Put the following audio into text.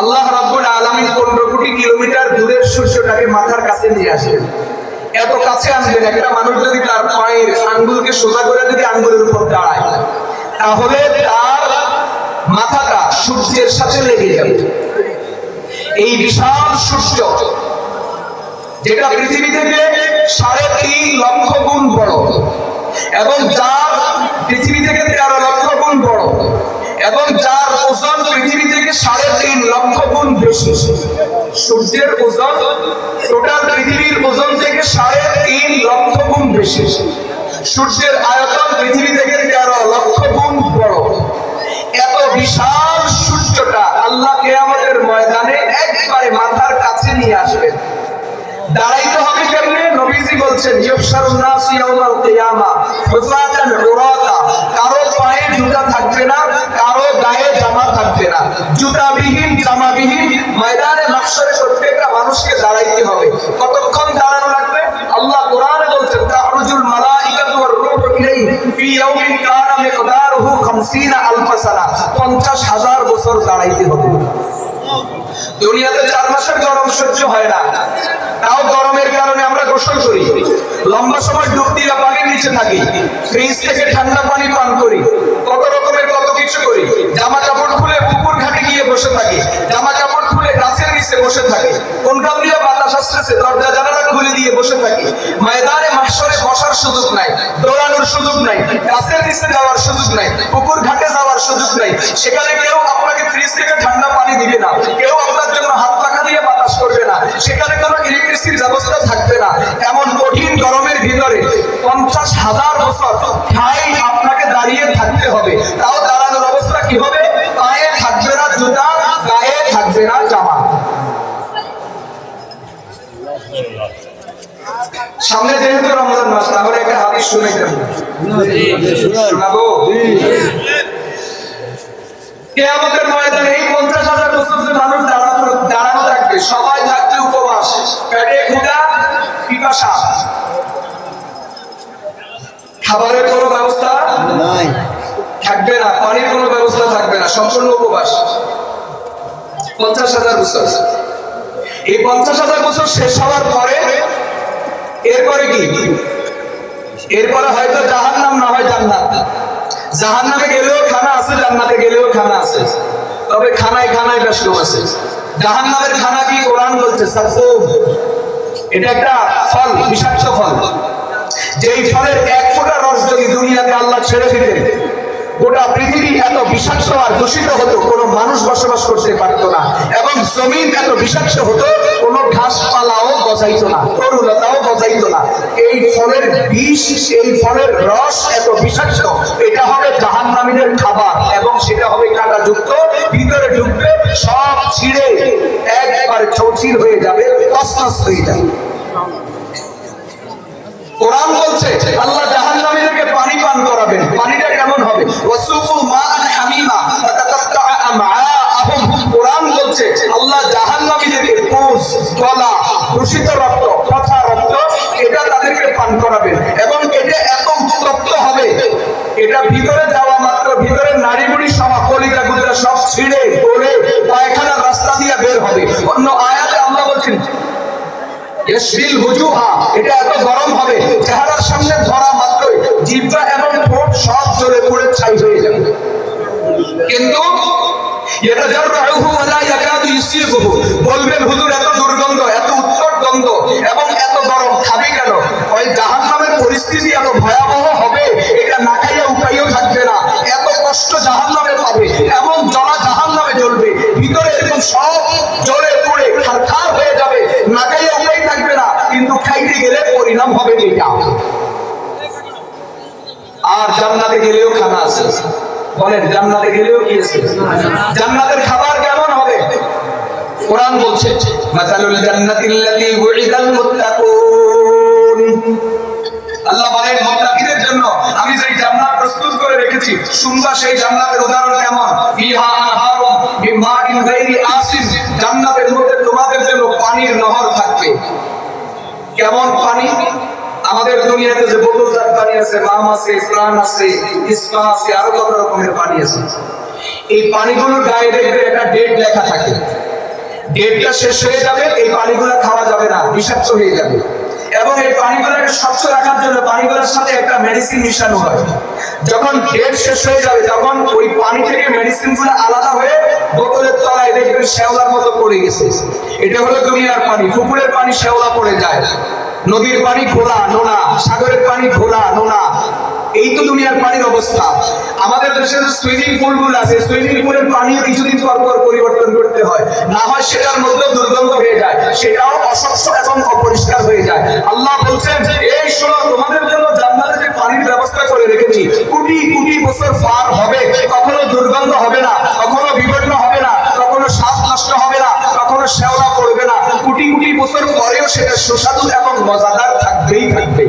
আল্লাহ রাব্বুল আলামিন পনেরো কোটি কিলোমিটার দূরের সূর্যটাকে মাথার কাছে নিয়ে আসেন। এত কাছে আনবেন, একটা মানুষ যদি তার পায়ের আঙ্গুলকে সোজা করে যদি আঙ্গুলের উপর দাঁড়ায়, তাহলে তার মাথাটা সূর্যের সাথে লেগে যাবে। এই বিশাল সূর্য, যেটা পৃথিবী থেকে সাড়ে তিন লক্ষ সূর্যের ওজন টোটাল পৃথিবীর ওজন থেকে সাড়ে তিন লক্ষ গুণ বেশি। সূর্যের আয়তন পৃথিবী থেকে তেরো লক্ষ গুণ বড়। এত বিশাল সূর্যটা আল্লাহ কেয়ামতের ময়দানে একবারে মাথার কাছে নিয়ে আসবেন। দাঁড়াইতে হবে কেমনে? নবীজি বলছেন ইয়ুশারুন নাস ইয়াউমাল কিয়ামা হুফাতান উরাতা। ফি ইয়াউমিন কানা মিকদারুহু 50 আলফ সানা। 50000 বছর দাঁড়াইতে হবে। দুনিয়াতে চার মাসের গরম সহ্য হয় না। তাও গরমের কারণে আমরা গোসল করি। লম্বা সময় ডুব দিয়ে পানির নিচে থাকি। ফ্রিজ থেকে ঠান্ডা পানি পান করি। কত রকমের কত কিছু করি। জামা কাপড় খুলে পুকুর ঘাটে গিয়ে বসে থাকি। জামা কাপড় খুলে গাছের নিচে বসে থাকি। কোন দিয়ে বাতাস আসতেছে, দরজা জানালা খুলে দিয়ে বসে থাকি। ময়দানে মাসরে বসার সুযোগ নাই। সুযোগ নাই। গাছের নিচে যাওয়ার সুযোগ নাই। পুকুর ঘাটে যাওয়ার সুযোগ নাই। সেখানে কেউ আপনাকে ফ্রিজ থেকে ঠান্ডা পানি দিবে না। কেউ আপনার জন্য হাত পাখা দিয়ে বাতাস করবে না। সেখানে কোনো ইলেকট্রিসিটির ব্যবস্থা থাকবে না। এমন কঠিন গরমের ভিতরে পঞ্চাশ হাজার বছর ঠাই আপনাকে দাঁড়িয়ে থাকতে হবে। তাও দাঁড়ানোর অবস্থা কি হবে? পায়ে থাকবে না জুতা, গায়ে থাকবে না জামা। সামনে যেহেতু রমজান মাস তাহলে একটা হাদিস শুনাইতাম শোনাবো? কেয়ামতের ময়দানে এই পঞ্চাশ হাজার বছর যে মানুষ দাঁড়ানো দাঁড়ানো থাকবে সবাই থাকবে উপবাস। পেটে ক্ষুধা পিপাসা। খাবারের কোনো ব্যবস্থা নাই। থাকবে না পানির কোনো ব্যবস্থা থাকবে না সম্পূর্ণ উপবাস। পঞ্চাশ হাজার বছর। এই পঞ্চাশ হাজার বছর শেষ হওয়ার পরে কি এরপরে হয়তো জাহান নাম না হয় জান্নাত। জাহান নামে গেলেও খানা আছে, জান্নাতে গেলেও খানা আছে। তবে খানায় খানায় ব্যস্ত আছে। জাহান নামের খানা কি কোরআন বলছে? এটা একটা ফল, বিষাক্ত ফল। যেই ফলের এক ফোঁটা রস যদি দুনিয়াতে আল্লাহ ছেড়ে দিতেন, গোটা পৃথিবী এত বিষাক্ত আর দূষিত হতো, কোনো মানুষ বসবাস করতে পারত না। জমিন এত বিষাক্ত হতো ঘাসপালাও না তরুলতাও না। এই ফলের বিষ, এই ফলের রস এত বিষাক্ত, এটা হবে জাহান্নামীদের খাবার এবং সেটা হবে ভিতরে ঢুকবে সব ছিঁড়ে একবার চৌচির হয়ে যাবে হয়ে যাবে। কোরআন বলছে, আল্লাহ জাহান্নামীদেরকে পানি পান করাবেন। পানিটা কেমন হবে? মাআন গলা, দূষিত রক্ত পচা রক্ত, এটা তাদেরকে পান করাবেন এবং এটা এত উত্তপ্ত হবে, এটা ভিতরে যাওয়া মাত্র, ভিতরে নারী বুড়ি সভা কলিকা গুলিকা সব ছিঁড়ে পড়ে পায়খানা রাস্তা দিয়ে বের হবে। অন্য আয়াতে আল্লাহ বলছেন, ইয়াসবিল হুজুহা এটা এত গরম হবে, চেহারার সামনে ধরা মাত্রই জিহ্বা এবং ঠোঁট সব জ্বলে পুড়ে ছাই হয়ে যাবে। কিন্তু ইয়াতাজাররুহু ওয়া লা ইয়াকাদু ইউসিবুহু বলবেন, হুজুর, এত দুর্গন্ধ, এত উত্তর গন্ধ এবং এত গরম, খাবি কেন? ওই জাহান্নামের পরিস্থিতি এত ভয়াবহ হবে, এটা না খাইয়া উপায়ও থাকবে না। এত কষ্ট জাহান্নামে পাবে, এমন জ্বলা জাহান্নামে জ্বলবে। ভিতরে এরকম সব জ্বলে পুড়ে হয়ে যাবে। না খাইয়া উপায় থাকবে না, কিন্তু খাইতে গেলে পরিণাম হবে এটা আর জান্নাতে গেলেও খানা আছে। বলেন, জান্নাতে গেলেও কি আছে? জান্নাতের খাবার কোরআন বলছে, মাসালুল উইদাল মুত্তাকুন। আল্লাহ জন্য আমি জান্নাত প্রস্তুত করে রেখেছি, শুনবা সেই জান্নাতের উদাহরণ কেমন? আনহারুম বিমাইন গায়রি আসিন। জান্নাতের মধ্যে তোমাদের জন্য পানির নহর থাকবে। কেমন পানি? আমাদের দুনিয়াতে যে বোতলজাত পানি আছে মাম আছে আছে আছে, আরও কত রকমের পানি আছে। এই পানিগুলোর গায়ে দেখবে একটা ডেট লেখা থাকে। ডেটটা শেষ হয়ে যাবে, এই পানিগুলো খাওয়া যাবে না, বিষাক্ত হয়ে যাবে। এবং এই পানিগুলোকে স্বচ্ছ রাখার জন্য পানিগুলোর সাথে একটা মেডিসিন মিশানো হয়। যখন ডেট শেষ হয়ে যাবে, তখন ওই পানি থেকে মেডিসিনগুলো আলাদা হয়ে বোতলের তলায় দেখবেন শ্যাওলার মতো পড়ে গেছে। এটা হলো দুনিয়ার পানি, পুকুরের পানি শ্যাওলা পড়ে যায়। নদীর পানি ঘোলা নোনা। সাগরের পানি ঘোলা নোনা। এই তো দুনিয়ার পানির অবস্থা। আমাদের দেশে যে সুইমিং পুলগুলো আছে, সুইমিং পুলের পানিও কিছুদিন পর পর পরিবর্তন করতে হয়। না হয় সেটার মধ্যে দুর্গন্ধ হয়ে যায়, সেটাও অস্বচ্ছ এবং অপরিষ্কার হয়ে যায়। আল্লাহ বলছেন এই শোনো, তোমাদের জন্য জান্নাতে যে পানির ব্যবস্থা করে রেখেছি, কোটি কোটি বছর পার হবে, কখনো দুর্গন্ধ হবে না, কখনো বিবর্ণ হবে না, কখনো শ্বাস নষ্ট হবে না, কখনো শ্যাওলা পড়বে না। কোটি কোটি বছর পরেও সেটা সুস্বাদু মজাদার থাকবেই থাকবে